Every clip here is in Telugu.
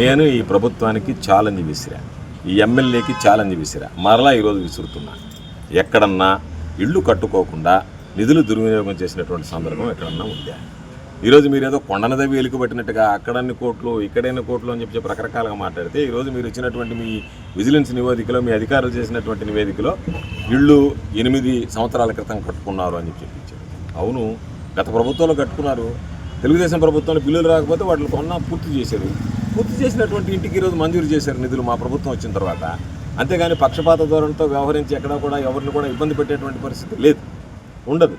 నేను ఈ ప్రభుత్వానికి ఛాలెంజ్ విసిరా ఈ ఎమ్మెల్యేకి ఛాలెంజ్ విసిరా మరలా ఈరోజు విసురుతున్నా. ఎక్కడన్నా ఇళ్ళు కట్టుకోకుండా నిధులు దుర్వినియోగం చేసినటువంటి సందర్భం ఎక్కడన్నా ఉందా? ఈరోజు మీరు ఏదో కొండనదవి ఎలుకు పెట్టినట్టుగా అక్కడన్ని కోట్లు ఇక్కడైన కోట్లు అని చెప్పి చెప్పి రకరకాలుగా మాట్లాడితే ఈరోజు మీరు ఇచ్చినటువంటి మీ విజిలెన్స్ నివేదికలో మీ అధికారులు చేసినటువంటి నివేదికలో ఇళ్ళు ఎనిమిది సంవత్సరాల క్రితం కట్టుకున్నారు అని చెప్పి చెప్పించారు అవును గత ప్రభుత్వంలో కట్టుకున్నారు. తెలుగుదేశం ప్రభుత్వంలో బిల్లులు రాకపోతే వాటిని కొన్న పూర్తి చేశారు. పూర్తి చేసినటువంటి ఇంటికి ఈరోజు మంజూరు చేశారు నిధులు మా ప్రభుత్వం వచ్చిన తర్వాత. అంతేగాని పక్షపాత ధోరణితో వ్యవహరించి ఎక్కడా కూడా ఎవరిని కూడా ఇబ్బంది పెట్టేటువంటి పరిస్థితి లేదు. ఉండదు.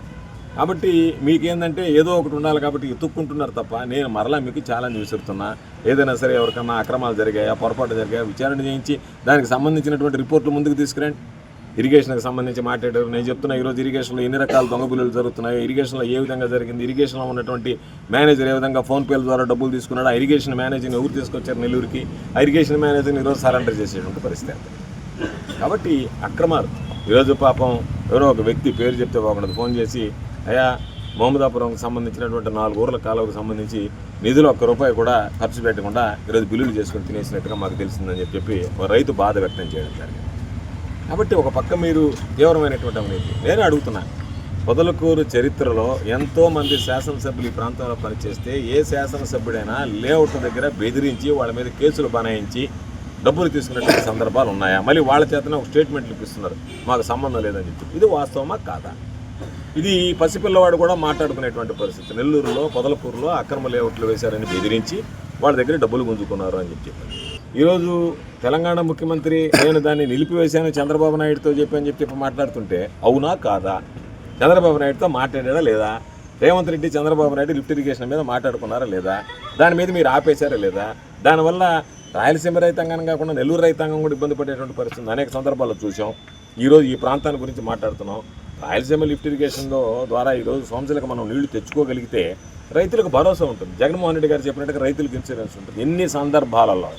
కాబట్టి మీకేందంటే ఏదో ఒకటి ఉండాలి కాబట్టి ఎత్తుక్కుంటున్నారు తప్ప నేను మరలా మీకు ఛాలెంజ్ విసురుతున్నా. ఏదైనా సరే ఎవరికన్నా అక్రమాలు జరిగాయా పొరపాటు జరిగాయా విచారణ చేయించి దానికి సంబంధించినటువంటి రిపోర్ట్లు ముందుకు తీసుకురండి. ఇరిగేషన్కి సంబంధించి మాట్లాడారు. నేను చెప్తున్నా ఈరోజు ఇరిగేషన్లో ఎన్ని రకాల దొంగ బిల్లులు జరుగుతున్నాయో ఇరిగేషన్లో ఏ విధంగా జరిగింది ఇరిగేషన్లో ఉన్నటువంటి మేనేజర్ ఏ విధంగా ఫోన్ పేల ద్వారా డబ్బులు తీసుకున్నాడు ఆ ఇరిగేషన్ మేనేజర్ని ఎవరు తీసుకొచ్చారు నెల్లూరుకి? ఆ ఇరిగేషన్ మేనేజర్ని ఈరోజు సరెండర్ చేసేటువంటి పరిస్థితి. కాబట్టి అక్రమాలు. ఈరోజు పాపం ఎవరో ఒక వ్యక్తి పేరు చెప్తే బాగుండదు. ఫోన్ చేసి అయా మహమ్మదాపురంకి సంబంధించినటువంటి నాలుగు ఊర్ల కాలువకు సంబంధించి నిధులు ఒక్క రూపాయి కూడా ఖర్చు పెట్టకుండా ఈరోజు బిల్లులు చేసుకొని తినేసినట్టుగా మాకు తెలిసిందని చెప్పి చెప్పి ఒక రైతు బాధ వ్యక్తం చేయడం జరిగింది. కాబట్టి ఒక పక్క మీరు తీవ్రమైనటువంటి అవినీతి నేను అడుగుతున్నాను పొదలకూరు చరిత్రలో ఎంతోమంది శాసనసభ్యులు ఈ ప్రాంతంలో పనిచేస్తే ఏ శాసనసభ్యుడైనా లేఅవుట్ దగ్గర బెదిరించి వాళ్ళ మీద కేసులు బనాయించి డబ్బులు తీసుకున్నటువంటి సందర్భాలు ఉన్నాయా? మళ్ళీ వాళ్ళ చేతనే ఒక స్టేట్మెంట్లు ఇప్పిస్తున్నారు. మాకు సంబంధం లేదని చెప్పి. ఇది వాస్తవమా? కాదా? ఇది పసిపిల్లవాడు కూడా మాట్లాడుకునేటువంటి పరిస్థితి. నెల్లూరులో పొదలకూరులో అక్రమ లేఅవుట్లు వేశారని బెదిరించి వాళ్ళ దగ్గర డబ్బులు గుంజుకున్నారు అని చెప్పి. ఈరోజు తెలంగాణ ముఖ్యమంత్రి నేను దాన్ని నిలిపివేశాను చంద్రబాబు నాయుడుతో చెప్పి అని చెప్పి మాట్లాడుతుంటే అవునా కాదా? చంద్రబాబు నాయుడుతో మాట్లాడారా లేదా? రేవంత్ రెడ్డి చంద్రబాబు నాయుడు లిఫ్ట్ ఇరిగేషన్ మీద మాట్లాడుకున్నారా లేదా? దాని మీద మీరు ఆపేశారా లేదా? దానివల్ల రాయలసీమ రైతాంగం కాకుండా నెల్లూరు రైతాంగం కూడా ఇబ్బంది పడేటువంటి పరిస్థితి అనేక సందర్భాల్లో చూసాం ఈరోజు ఈ ప్రాంతాన్ని గురించి మాట్లాడుతున్నాం. రాయలసీమ లిఫ్ట్ ఇరిగేషన్ ద్వారా ఈరోజు సంవత్సరాలకు మనం నీళ్ళు తెచ్చుకోగలిగితే రైతులకు భరోసా ఉంటుంది. జగన్మోహన్ రెడ్డి గారు చెప్పినట్టుగా రైతులకు ఇన్సూరెన్స్ ఉంటుంది. ఎన్ని సందర్భాలలో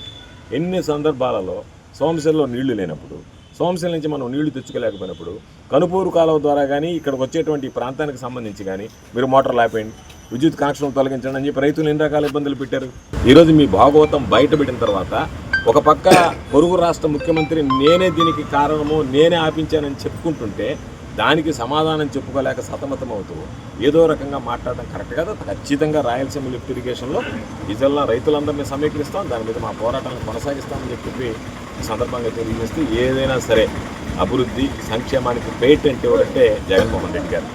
ఎన్ని సందర్భాలలో సోమశిలలో నీళ్ళు లేనప్పుడు సోమశిల నుంచి మనం నీళ్ళు తెచ్చుకోలేకపోయినప్పుడు కనుపూరు కాలువ ద్వారా కానీ ఇక్కడికి వచ్చేటువంటి ప్రాంతానికి సంబంధించి కానీ మీరు మోటార్లు ఆపేయండి విద్యుత్ కనెక్షన్ తొలగించండి అని చెప్పి రైతులు ఎన్ని రకాల ఇబ్బందులు పెట్టారు? ఈరోజు మీ భాగవతం బయట పెట్టిన తర్వాత ఒక పక్క పొరుగు రాష్ట్ర ముఖ్యమంత్రి నేనే దీనికి కారణము నేనే ఆపించానని చెప్పుకుంటుంటే దానికి సమాధానం చెప్పుకోలేక సతమతం అవుతూ ఏదో రకంగా మాట్లాడడం కరెక్ట్ కదా. ఖచ్చితంగా రాయలసీమ లిఫ్ట్ ఇరిగేషన్లో ఇజల్లా రైతులందరినీ సమీకరిస్తాం. దాని మీద మా పోరాటాన్ని కొనసాగిస్తామని చెప్పి సందర్భంగా తెలియజేస్తూ ఏదైనా సరే అభివృద్ధి సంక్షేమానికి పేటెంట్ ఎవరంటే జగన్మోహన్ రెడ్డి గారు.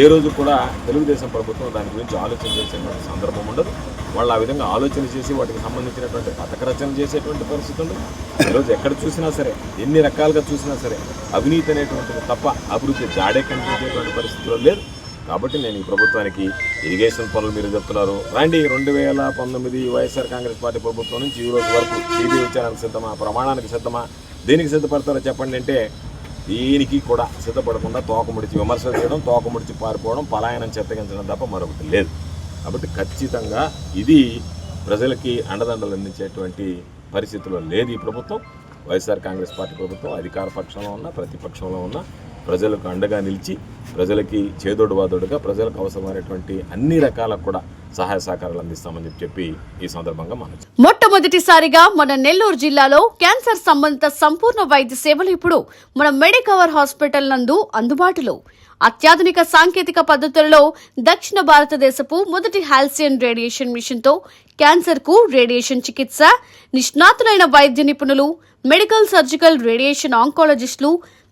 ఏ రోజు కూడా తెలుగుదేశం ప్రభుత్వం దాని గురించి ఆలోచన చేసేటువంటి సందర్భం ఉండదు. వాళ్ళు ఆ విధంగా ఆలోచన చేసి వాటికి సంబంధించినటువంటి పథక రచన చేసేటువంటి పరిస్థితి ఉండదు. ఈరోజు ఎక్కడ చూసినా సరే ఎన్ని రకాలుగా చూసినా సరే అవినీతి అనేటువంటిది తప్ప అభివృద్ధి జాడే కనిపించేటువంటి పరిస్థితిలో లేదు కాబట్టి నేను ఈ ప్రభుత్వానికి ఇరిగేషన్ పనులు మీరు చెప్తున్నారు. రండి రెండు వేల పంతొమ్మిది వైఎస్ఆర్ కాంగ్రెస్ పార్టీ ప్రభుత్వం నుంచి ఈ రోజు వరకు టీవీ విచారానికి సిద్ధమా? ప్రమాణానికి సిద్ధమా? దేనికి సిద్ధపడతారో చెప్పండి అంటే దీనికి కూడా సిద్ధపడకుండా తోకముడిచి విమర్శలు చేయడం తోకముడిచి పారిపోవడం పలాయనం చెత్తగించడం తప్ప మరొకటి లేదు. కాబట్టి ఖచ్చితంగా ఇది ప్రజలకి అండదండలు అందించేటువంటి పరిస్థితుల్లో లేదు ఈ ప్రభుత్వం. వైఎస్ఆర్ కాంగ్రెస్ పార్టీ ప్రభుత్వం అధికార పక్షంలో ఉన్న ప్రతిపక్షంలో ఉన్న ప్రజలకు అండగా నిలిచి ప్రజలకి చేదోడు వాదోడుగా ప్రజలకు అవసరమైనటువంటి అన్ని రకాల కూడా సహాయ సహకారాలు అందిస్తామని చెప్పి ఈ సందర్భంగా మనం మొట్టమొదటిసారిగా మన నెల్లూరు జిల్లాలో క్యాన్సర్ సంబంధిత సంపూర్ణ వైద్య సేవలు ఇప్పుడు మన మెడికవర్ హాస్పిటల్ నందు అందుబాటులో. అత్యాధునిక సాంకేతిక పద్ధతులలో దక్షిణ భారతదేశపు మొదటి హాల్సియన్ రేడియేషన్ మిషన్తో క్యాన్సర్కు క్యాన్సర్కు రేడియేషన్ చికిత్స నిష్ణాతులైన వైద్య నిపుణులు మెడికల్ సర్జికల్ రేడియేషన్ ఆంకాలజిస్టులు